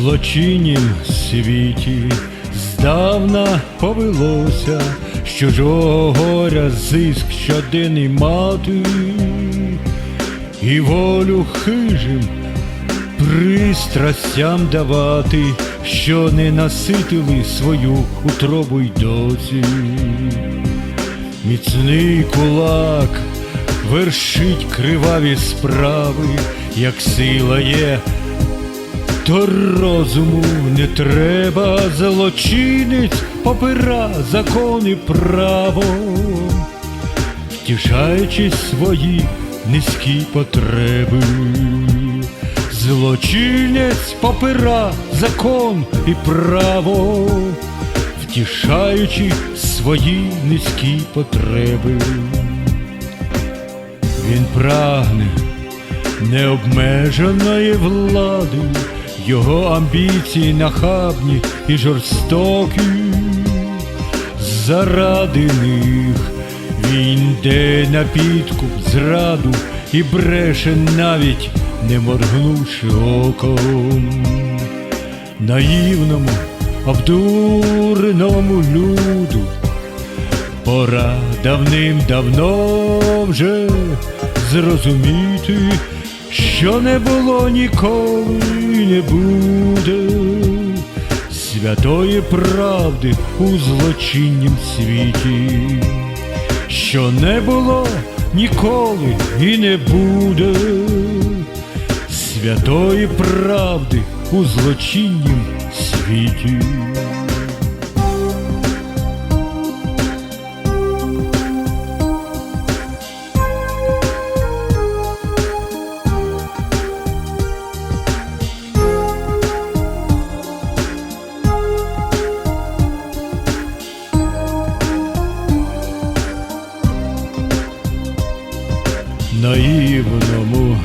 злочиннім світі здавна повелося, з чужого горя зиск щоденний мати, і волю хижим пристрастям давати, що не наситили свою утробу й доці. Міцний кулак вершить криваві справи, як сила є, то розуму не треба, злочинець попира закон і право, втішаючи свої низькі потреби. Злочинець попира закон і право, втішаючи свої низькі потреби. Він прагне необмеженої влади, його амбіції нахабні і жорстокі. Заради них він йде на підкуп, зраду і бреше навіть не моргнувши оком. Наївному, обдуреному люду Пора давним-давно вже зрозуміти, що не було ніколи і не буде святої правди у злочиннім світі, що не було ніколи і не буде святої правди у злочиннім світі. Наївному,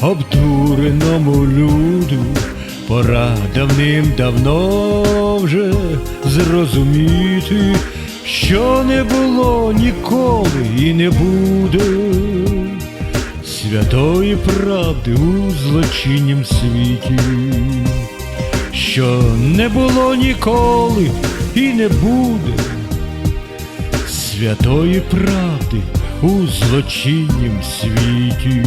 обдуреному люду. Пора давним-давно вже зрозуміти, що не було ніколи і не буде. Святої правди у злочиннім світі, що не було ніколи і не буде. Святої правди у злочиннім світі.